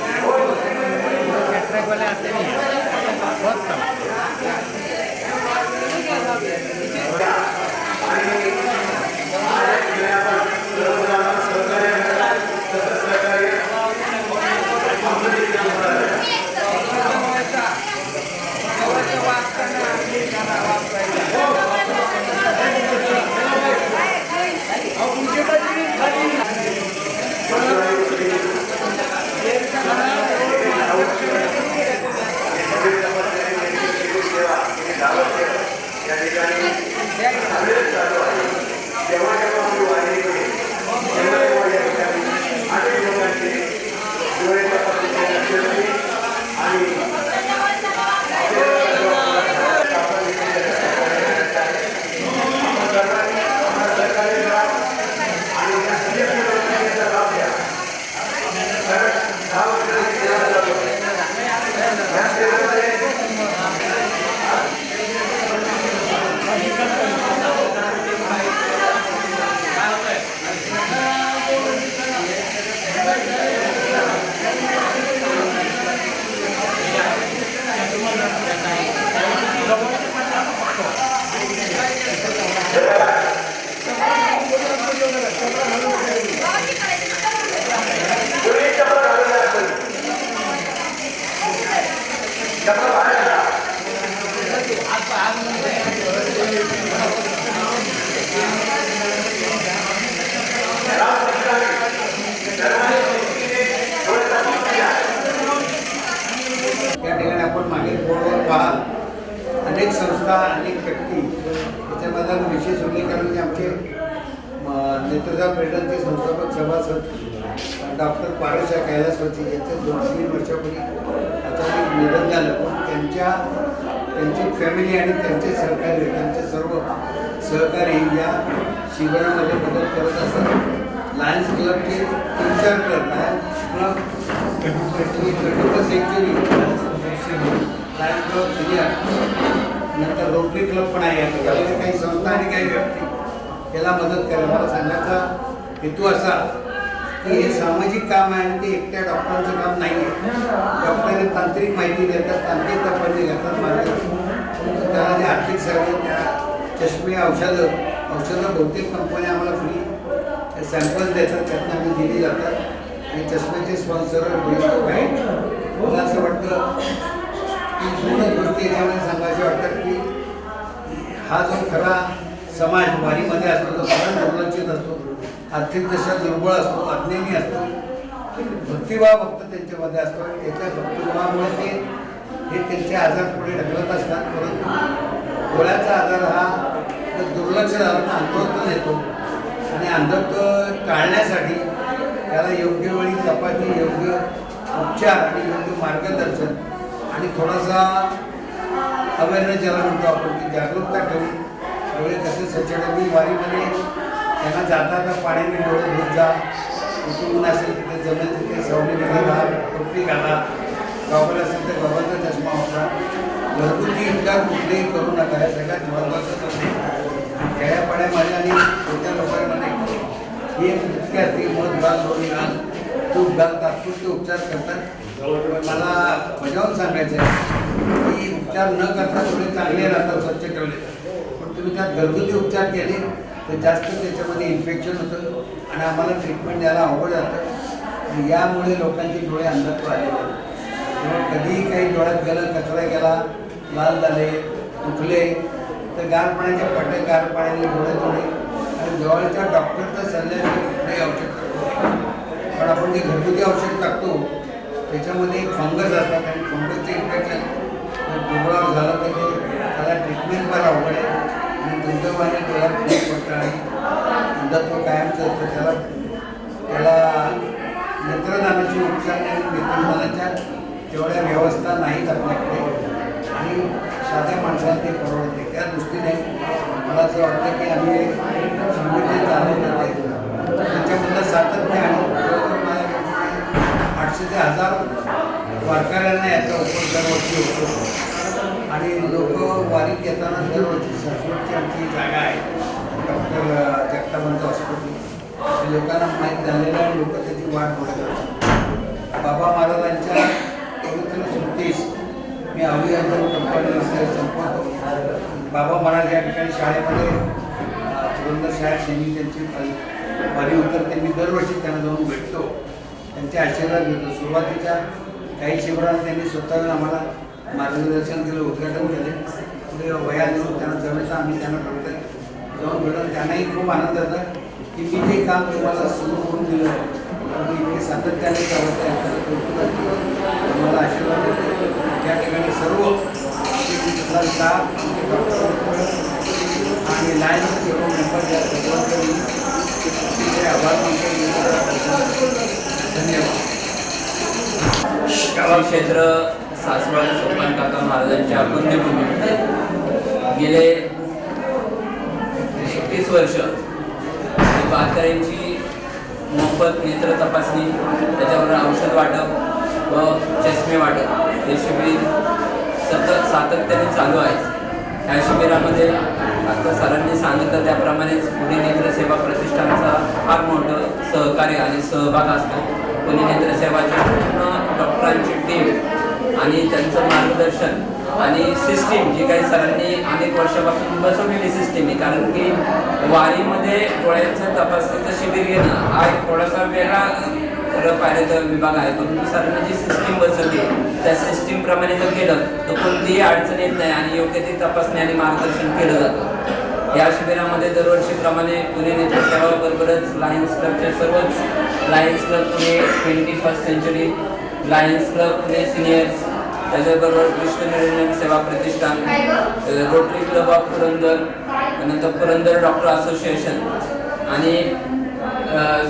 त्या ठिकाणी पाहाल अनेक संस्था अनेक व्यक्ती त्याच्यामध्ये विशेष उल्लेख की आमचे म, नेत्रदान पेटनचे संस्थापक सभासद डॉक्टर पारशा कैलासवती यांचं दोन तीन वर्षापूर्वी अचानक निधन झालं. पण त्यांच्या त्यांची फॅमिली आणि त्यांचे सहकारी त्यांचे सर्व सहकारी या शिबिरामध्ये मदत करत असतात. लायन्स क्लबचे तीन चार club lions club century lions club senior नंतर रोटरी क्लब पण आहे. आणि काही संस्था आणि काही व्यक्ती याला मदत करा मला सांगण्याचा हेतू असा की हे सामाजिक काम आहे आणि ते एकट्या डॉक्टरांचं काम नाही आहे डॉक्टर तांत्रिक माहिती देतात तांत्रिक तपासणी घेतात मार्गदर्शन त्याला जे आर्थिक सहकार्य त्या चष्मे औषधं औषधं बहुतेक कंपन्या आम्हाला फ्री सॅम्पल्स देतात. त्यातनं आम्ही दिली जातात. आणि चष्म्याचे स्पॉन्सर आहेत. मला असं वाटतं की दोनच गोष्टी याच्यामध्ये सांगायच्या वाटतात की हा जो खरा समाज वारीमध्ये असतो तो खरा दुर्लक्षित असतो आर्थिक दशा दुर्बळ असतो अज्ञानी असतो भक्तिभाव फक्त त्यांच्यामध्ये असतो. त्याच्या भक्तिभावामुळे ते हे त्यांचे आजार पुढे ढकलत असतात परंतु डोळ्याचा आजार हा दुर्लक्ष झाला तर अंधत्व येतो. आणि अंधत्व टाळण्यासाठी त्याला योग्य वेळी तपासणी योग्य उपचार आणि योग्य मार्गदर्शन आणि थोडासा अवेअरनेस ज्याला म्हणतो आपण की जागरूकता ठेवून डोळे कसे स्वच्छ मी वारीमध्ये त्यांना जाताना पाण्याने डोळे धुत जा कुटुंबून असेल तिथे जमेल तिथे सावलीमध्ये घाला टोपी घाला गावाला असेल तर गावाचा चष्मा होता. घरगुती उपचार कुठलेही करू नका हे सगळ्यात महत्त्वाचं असते खेड्यापाड्यामध्ये आणि छोट्या लोकांमध्ये ही एक असते मध घाल लोणी घाल तूप घाल तात्पुरते उपचार करतात. मला बजावून सांगायचं आहे की उपचार न करता थोडे चांगले राहतात स्वच्छ ठेवले. पण तुम्ही त्यात घरगुती उपचार केले तर जास्त त्याच्यामध्ये इन्फेक्शन होतं आणि आम्हाला ट्रीटमेंट द्यायला अवघड जातं. यामुळे लोकांचे डोळे अंधत्व आलेले तेव्हा कधीही काही डोळ्यात गेलं कचरा गेला लाल झाले दुखले तर गार पाण्याच्या पट्ट्या गार पाण्याने डोळे धुणे. आणि जवळच्या डॉक्टरचा सल्ल्याने कुठलंही औषध पण आपण जे घरगुती औषध टाकतो त्याच्यामध्ये फंगस असतात आणि फंगसचे इन्फेक्शन डोळ्यावर झालं तर ते त्याला ट्रीटमेंट फार अवघड आहे आणि दुर्दैवाने डोळ्यात फरक पडतं आणि अंधत्व कायमचं असतं त्याला त्याला नेत्रदानाची उपचार आणि नेत्रदानाच्या तेवढ्या व्यवस्था नाहीत आपल्याकडे आणि साध्या माणसाला ते परवडते त्या दृष्टीने मला असं वाटतं की आम्ही शिबिर चालवत होते त्याच्यामधलं सातत्य आणि जवळजवळ मला आठशे ते हजार आपण दरवर्षी होतो. आणि लोक वारीत येताना दरवर्षी सरस्वतची आमची जागा आहे. डॉक्टर जगतापंत हॉस्पिटल. लोकांना माहीत झालेलं आहे लोक त्याची वाट बघत असतात. बाबा महाराजांच्या पवित्र सुट्टीस मी अभियंत्रण कंपनी संपवतो. बाबा महाराज या ठिकाणी शाळेमध्ये अं, पुरंदर शाळेत नेहमी त्यांची वारी उतरते. मी दरवर्षी त्यांना जाऊन भेटतो. त्यांचे आशीर्वाद घेतो. सुरुवातीच्या काही शिबिरांना त्यांनी स्वतः आम्हाला मार्गदर्शन केलं उद्घाटन केले. पुढे वया देऊन त्यांना जमेचा आम्ही त्यांना फक्त जाऊन भेटून त्यांनाही खूप आनंद झाला की मी ते काम तुम्हाला सुरू करून दिलं. आणि ते सातत्याने चालत आहे त्याला तुम्हाला आशीर्वाद देतो. त्या ठिकाणी सर्व आणि लाईन सर्व मेंबर या आभार मानतो. धन्यवाद. श्री क्षेत्र सासवड सोपान काका महाराजांच्या पुण्यभूमी गेले एकतीस वर्ष. वारकऱ्यांची मोफत नेत्र तपासणी त्याच्यावर औषध वाटप व चष्मे वाटप. हे शिबिर सतत सातत्याने चालू आहे. ह्या शिबिरामध्ये आता सरांनी सांगितलं त्याप्रमाणेच पुणे नेत्रसेवा प्रतिष्ठानचा फार मोठं सहकार्य आणि सहभाग असतो. पुणे नेत्रसेवाची पूर्ण डॉक्टरांची टीम आणि त्यांचं मार्गदर्शन आणि सिस्टीम जी काही सरांनी अनेक वर्षापासून बसवलेली सिस्टीम आहे. कारण की वारीमध्ये डोळ्यांचं तपासणीचं शिबिर घेणं हा एक थोडासा वेगळा थोडं पायऱ्याचा विभाग आहे. परंतु सरांनी जी सिस्टीम बसवली त्या सिस्टीम प्रमाणे जर केलं तर कोणतीही अडचण येत नाही आणि योग्य ती तपासणी आणि मार्गदर्शन केलं जातं. या शिबिरामध्ये दरवर्षीप्रमाणे पुणे नेत्रसेवाबरोबरच लायन्स क्लबच्या सर्वच lions club Pune twenty first century lions club play seniors त्याच्याबरोबर Krishna Seva Pratishthan rotary club of Purandar त्यानंतर पुरंदर डॉक्टर असोसिएशन आणि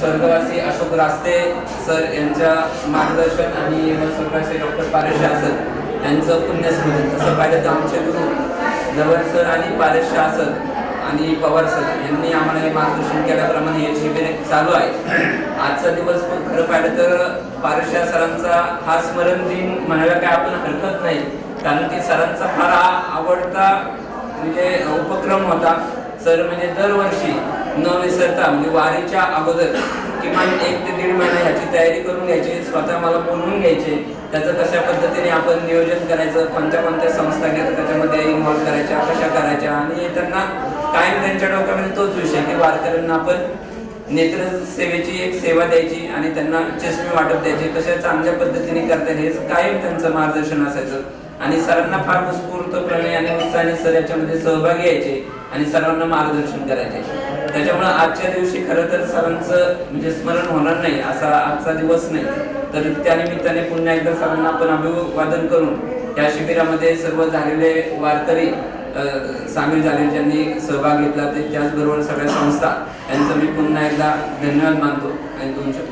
स्वर्गवासी अशोक रास्ते सर यांच्या मार्गदर्शन आणि स्वर्गवासी डॉक्टर पारेशा सर यांचं पुण्यस्मरण. तसं पाहिलं तर आमचे गुरु जवळ सर आणि पारेशा सर आणि पवार सर यांनी आम्हाला हे मार्गदर्शन केल्याप्रमाणे याची चालू आहे. आजचा दिवस पण खरं पाहिलं तर पारशा सरांचा हा स्मरण दिन म्हणायला काय आपण हरकत नाही. कारण की सरांचा फार हा आवडता म्हणजे उपक्रम होता. सर म्हणजे दरवर्षी न विसरता म्हणजे वारीच्या अगोदर किमान एक ते दीड महिना ह्याची तयारी करून घ्यायची स्वतः मला बोलवून घ्यायचे. त्याचं कशा पद्धतीने आपण नियोजन करायचं कोणत्या कोणत्या संस्था घ्यायचं त्याच्यामध्ये इन्व्हॉल्व करायच्या कशा करायच्या आणि त्यांना कायम त्यांच्या डोक्यामध्ये तोच विषय की वारकऱ्यांना आपण नेत्र सेवेची एक सेवा द्यायची आणि त्यांना चष्मे वाटप द्यायचे कशा चांगल्या पद्धतीने करता येईल हे कायम त्यांचं मार्गदर्शन असायचं. आणि सरांना फार उत्स्फूर्तपणे आणि उत्साहाने सर याच्यामध्ये सहभागी यायचे आणि सर्वांना मार्गदर्शन करायचे. त्याच्यामुळे आजच्या दिवशी खरं तर सरांचं म्हणजे स्मरण होणार नाही असा आजचा दिवस नाही. तर त्यानिमित्ताने पुन्हा एकदा सरांना आपण अभिवादन करून या शिबिरामध्ये सर्व झालेले वारकरी सामील झाले ज्यांनी सहभाग घेतला ते त्याचबरोबर सगळ्या संस्था यांचं मी पुन्हा एकदा धन्यवाद मानतो. आणि तुमच्या